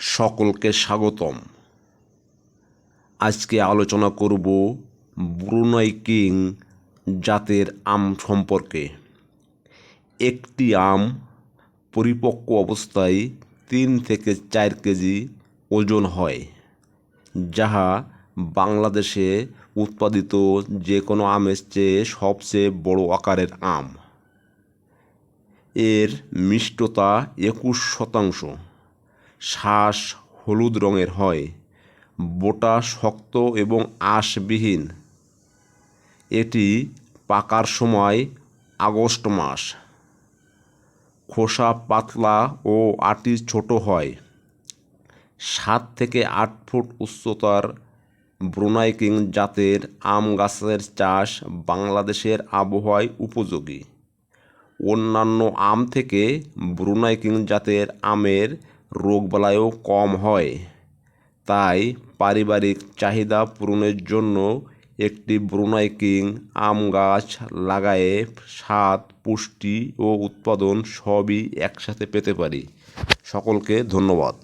সকলকে স্বাগতম। আজকে আলোচনা করব ব্রুনাই কিং জাতের আম সম্পর্কে। একটি আম পরিপক্ক অবস্থায় তিন থেকে চার কেজি ওজন হয়, যাহা বাংলাদেশে উৎপাদিত যে কোনো আমের চেয়ে সবচেয়ে বড় আকারের আম। এর মিষ্টতা একুশ শতাংশ। শ্বাস হলুদ রঙের হয়, বোটা শক্ত এবং আঁশবিহীন। এটি পাকার সময় আগস্ট মাস। খোসা পাতলা ও আটি ছোট হয়। সাত থেকে আট ফুট উচ্চতার ব্রুনাই কিং জাতের আম গাছের চাষ বাংলাদেশের আবহাওয়ায় উপযোগী। অন্যান্য আম থেকে ব্রুনাই কিং জাতের আমের রোগবালাইও কম হয়। তাই পারিবারিক চাহিদা পূরণের জন্য একটি ব্রুনাইকিং আম গাছ লাগায়ে স্বাদ, পুষ্টি ও উৎপাদন সবই একসাথে পেতে পারি। সকলকে ধন্যবাদ।